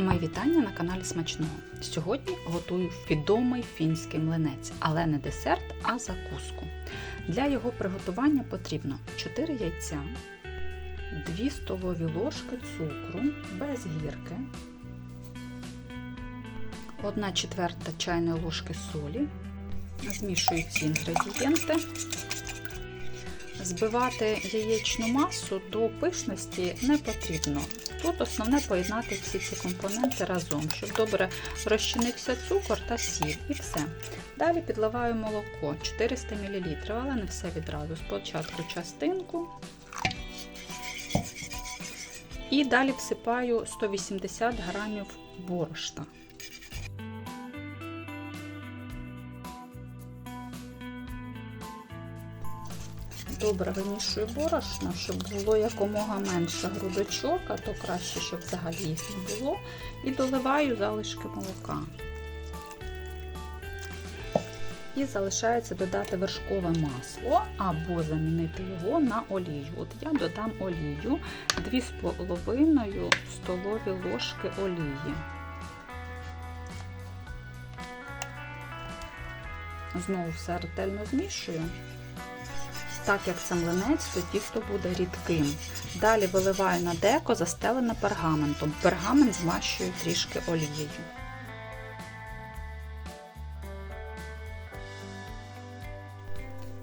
Мої вітання на каналі Смачного. Сьогодні готую відомий фінський млинець, але не десерт, а закуску. Для його приготування потрібно 4 яйця, 2 столові ложки цукру без гірки, 1 четверта чайної ложки солі. Змішую ці інгредієнти. Збивати яєчну масу до пишності не потрібно. Тут основне поєднати всі ці компоненти разом, щоб добре розчинився цукор та сіль і все. Далі підливаю молоко 400 мл, але не все відразу. Спочатку частинку. І далі всипаю 180 грамів борошна. Добре вимішую борошно, щоб було якомога менше грудочок, а то краще, щоб взагалі їх не було. І доливаю залишки молока. І залишається додати вершкове масло або замінити його на олію. От я додам олію 2,5 столові ложки олії. Знову все ретельно змішую так як це млинець, то тісто буде рідким. Далі виливаю на деко, застелене пергаментом. Пергамент змащую трішки олією.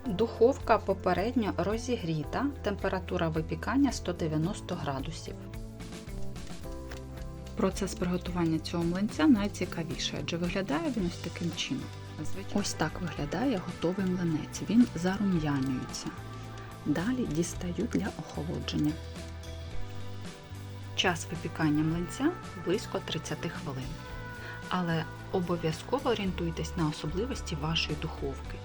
Духовка попередньо розігріта, температура випікання 190 градусів. Процес приготування цього млинця найцікавіше, адже виглядає він ось таким чином. Ось так виглядає готовий млинець. Він зарум'янюється. Далі дістаю для охолодження. Час випікання млинця близько 30 хвилин. Але обов'язково орієнтуйтесь на особливості вашої духовки.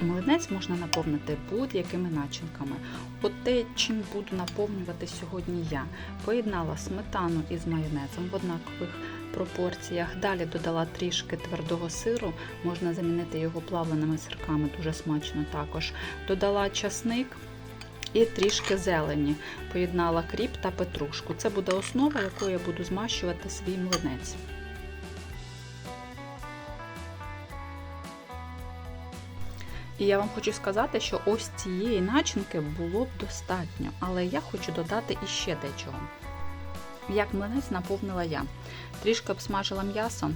Млинець можна наповнити будь-якими начинками. От те, чим буду наповнювати сьогодні я, поєднала сметану із майонезом в однакових пропорціях. Далі додала трішки твердого сиру, можна замінити його плавленими сирками, дуже смачно також. Додала часник. І трішки зелені. Поєднала кріп та петрушку. Це буде основа, якою я буду змащувати свій млинець. І я вам хочу сказати, що ось цієї начинки було б достатньо, але я хочу додати іще дечого. Як млинець наповнила я. Трішки обсмажила м'ясо.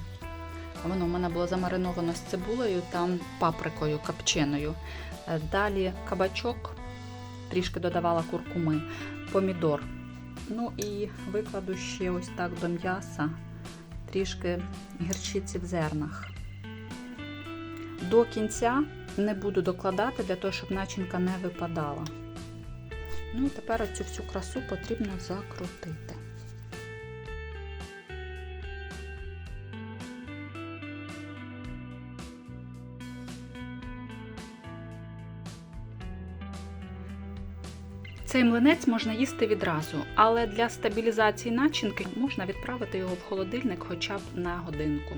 Воно в мене було замариновано з цибулею та паприкою капченою. Далі кабачок, трішки додавала куркуми, помідор. Ну і викладу ще ось так до м'яса, трішки гірчиці в зернах. До кінця не буду докладати для того, щоб начинка не випадала. Ну і тепер оцю всю красу потрібно закрутити. Цей млинець можна їсти відразу, але для стабілізації начинки можна відправити його в холодильник хоча б на годинку.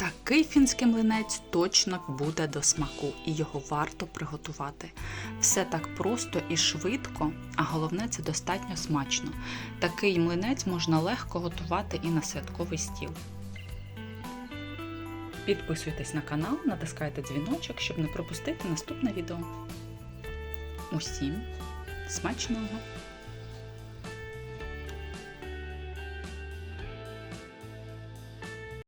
Такий фінський млинець точно буде до смаку, і його варто приготувати. Все так просто і швидко, а головне це достатньо смачно. Такий млинець можна легко готувати і на святковий стіл. Підписуйтесь на канал, натискайте дзвіночок, щоб не пропустити наступне відео. Усім смачного!